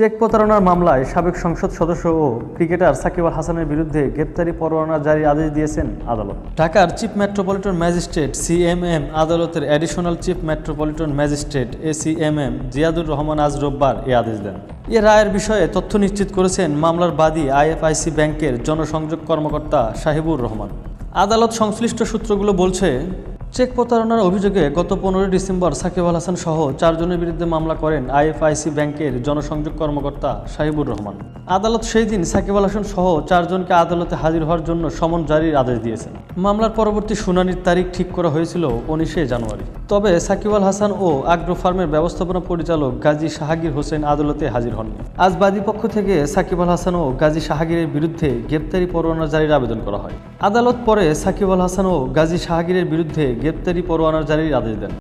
Check প্রতারণার মামলায় সাবেক সংসদ সদস্য ও ক্রিকেটার সাকিব আল হাসানের বিরুদ্ধে গ্রেপ্তারি পরোয়ানা জারি আদেশ দিয়েছেন আদালত। ঢাকার চিফ মেট্রোপলিটন ম্যাজিস্ট্রেট সিএমএম আদালতের additional chief metropolitan magistrate ACMM Ziadur Rahman আজ রোববার এ আদেশ দেন। এ রায়ের বিষয়ে তথ্য নিশ্চিত করেছেন মামলার বাদী আইএফআইসি ব্যাংকের জনসংযোগ কর্মকর্তা সাহিবুর রহমান। আদালত সংশ্লিষ্ট সূত্রগুলো বলছে চেক প্রতারণার অভিযোগে গত পনেরোই ডিসেম্বর সাকিব আল হাসান সহ চারজনের বিরুদ্ধে মামলা করেন আইএফআইসি ব্যাংকের জনসংযোগ কর্মকর্তা সাহিবুর রহমান। আদালত সেই দিন সাকিব আল হাসান সহ চারজনকে আদালতে হাজির হওয়ার জন্য সমন জারির আদেশ দিয়েছেন। মামলার পরবর্তী শুনানির তারিখ ঠিক করা হয়েছিল উনিশে জানুয়ারি। তবে সাকিব আল হাসান ও আগ্রো ফার্মের ব্যবস্থাপনা পরিচালক গাজী শাহাগীর হোসেন আদালতে হাজির হন। আজ বাদী পক্ষ থেকে সাকিব আল হাসান ও গাজী শাহাগীরের বিরুদ্ধে গ্রেপ্তারি পরোয়ানা জারির আবেদন করা হয়। আদালত পরে সাকিব আল হাসান ও গাজী শাহাগীরের বিরুদ্ধে গ্রেপ্তারি পরোয়ানা জারির আদেশ দেন।